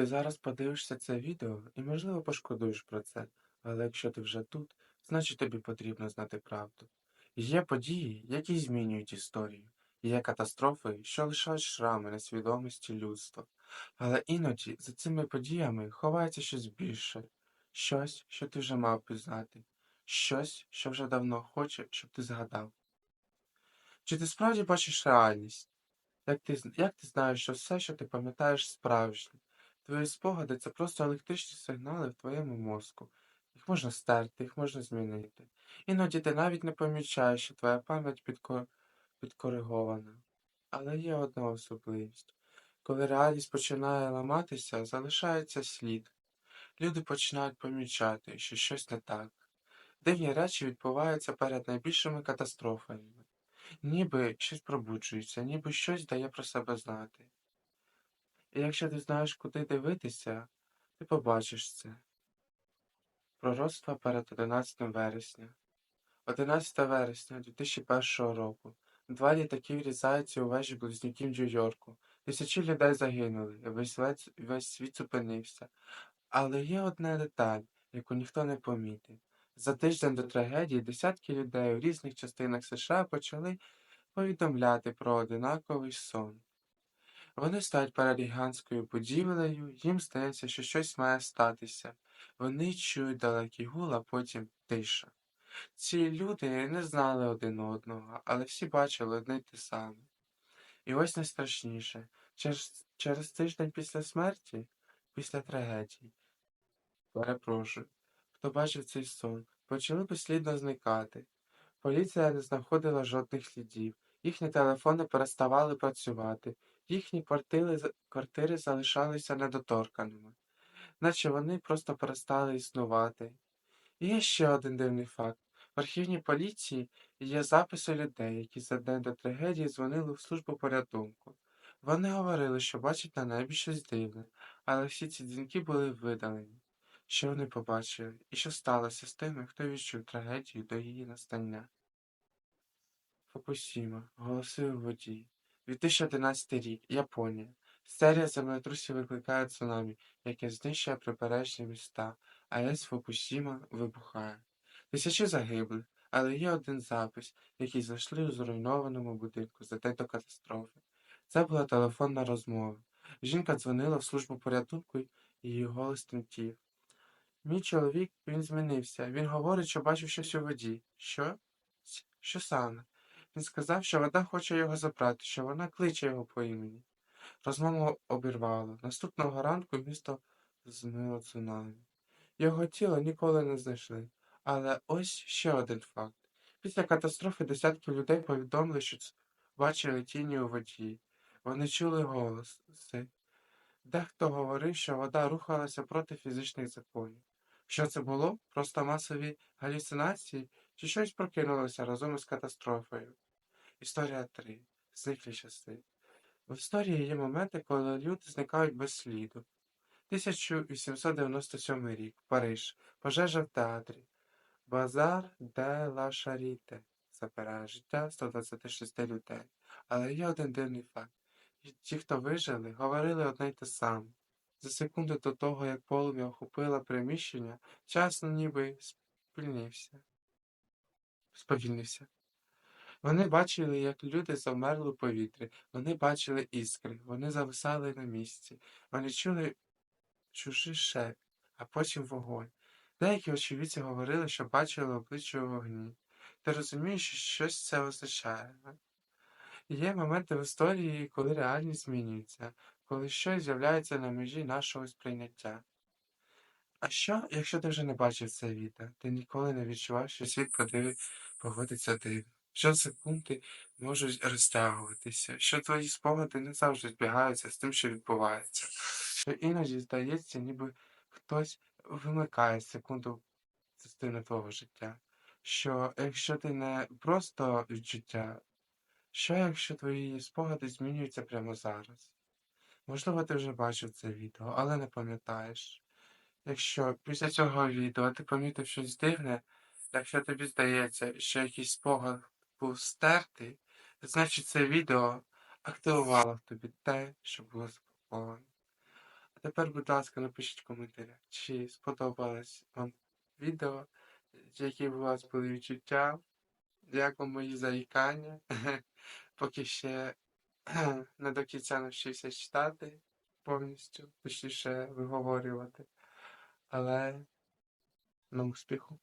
Ти зараз подивишся це відео і, можливо, пошкодуєш про це, але якщо ти вже тут, значить тобі потрібно знати правду. Є події, які змінюють історію, є катастрофи, що лишають шрами на свідомості людства. Але іноді за цими подіями ховається щось більше, щось, що ти вже мав пізнати, щось, що вже давно хоче, щоб ти згадав. Чи ти справді бачиш реальність? Як ти, як ти знаєш, що все, що ти пам'ятаєш, справжнє? Твої спогади це просто електричні сигнали в твоєму мозку. Їх можна стерти, їх можна змінити. Іноді ти навіть не помічаєш, що твоя пам'ять підко... підкоригована. Але є одна особливість. Коли реальність починає ламатися, залишається слід. Люди починають помічати, що щось не так. Дивні речі відбуваються перед найбільшими катастрофами. Ніби щось пробуджується, ніби щось дає про себе знати. І якщо ти знаєш, куди дивитися, ти побачиш це. Пророцтво перед 11 вересня. 11 вересня 2001 року. Два літаки врізаються у вежі близнюків Нью-Йорку. Тисячі людей загинули, і весь, весь, світ зупинився. Але є одна деталь, яку ніхто не помітив. За тиждень до трагедії десятки людей у різних частинах США почали повідомляти про одинаковий сон. Вони стоять перед гігантською будівлею, їм здається, що щось має статися. Вони чують далекий гул, а потім тиша. Ці люди не знали один одного, але всі бачили одне й те саме. І ось найстрашніше. Через, через тиждень після смерті, після трагедії, перепрошую, хто бачив цей сон, почали безслідно зникати. Поліція не знаходила жодних слідів, їхні телефони переставали працювати, їхні квартири, квартири залишалися недоторканими, наче вони просто перестали існувати. І є ще один дивний факт. В архівній поліції є записи людей, які за день до трагедії дзвонили в службу порятунку. Вони говорили, що бачать на небі щось дивне, але всі ці дзвінки були видалені. Що вони побачили, і що сталося з тими, хто відчув трагедію до її настання. Фукусіма. Голоси у воді. 2011 рік. Японія. Серія землетрусів викликає цунамі, яке знищує прибережні міста, АЕС Фукусіма вибухає. Тисячі загиблих, але є один запис, який знайшли у зруйнованому будинку за день до катастрофи. Це була телефонна розмова. Жінка дзвонила в службу порятунку, і її голос тремтів. Мій чоловік, він змінився. Він говорить, що бачив щось у воді. Що? Що саме? Він сказав, що вода хоче його забрати, що вона кличе його по імені. Розмову обірвало. Наступного ранку місто змило цунамі. Його тіло ніколи не знайшли. Але ось ще один факт. Після катастрофи десятки людей повідомили, що бачили тіні у воді. Вони чули голоси. Дехто говорив, що вода рухалася проти фізичних законів. Що це було? Просто масові галюцинації чи щось прокинулося разом із катастрофою? Історія 3. Зниклі часи. В історії є моменти, коли люди зникають без сліду. 1897 рік. Париж. Пожежа в театрі. Базар де ла Шаріте. Забирає життя 126 людей. Але є один дивний факт. Ті, хто вижили, говорили одне й те саме. За секунду до того, як полум'я охопило приміщення, час ніби спільнився. Сповільнився. Вони бачили, як люди завмерли у повітрі, вони бачили іскри, вони зависали на місці, вони чули чужий шепіт, а потім вогонь. Деякі очевидці говорили, що бачили обличчя у вогні. Ти розумієш, що щось це означає. Є моменти в історії, коли реальність змінюється, коли щось з'являється на межі нашого сприйняття. А що, якщо ти вже не бачив це відео, ти ніколи не відчував, що світ подиви поводиться дивно, що секунди можуть розтягуватися, що твої спогади не завжди збігаються з тим, що відбувається, що іноді здається, ніби хтось вимикає секунду частини твого життя, що якщо ти не просто відчуття, що якщо твої спогади змінюються прямо зараз? Можливо, ти вже бачив це відео, але не пам'ятаєш. Якщо після цього відео ти помітив щось дивне, якщо тобі здається, що якийсь спогад був стертий, значить це відео активувало в тобі те, що було заблоковано. А тепер, будь ласка, напишіть в коментарях, чи сподобалось вам відео, які у вас були відчуття, як вам мої заїкання. Поки ще не до кінця навчився читати повністю, точніше виговорювати. Але на успіху.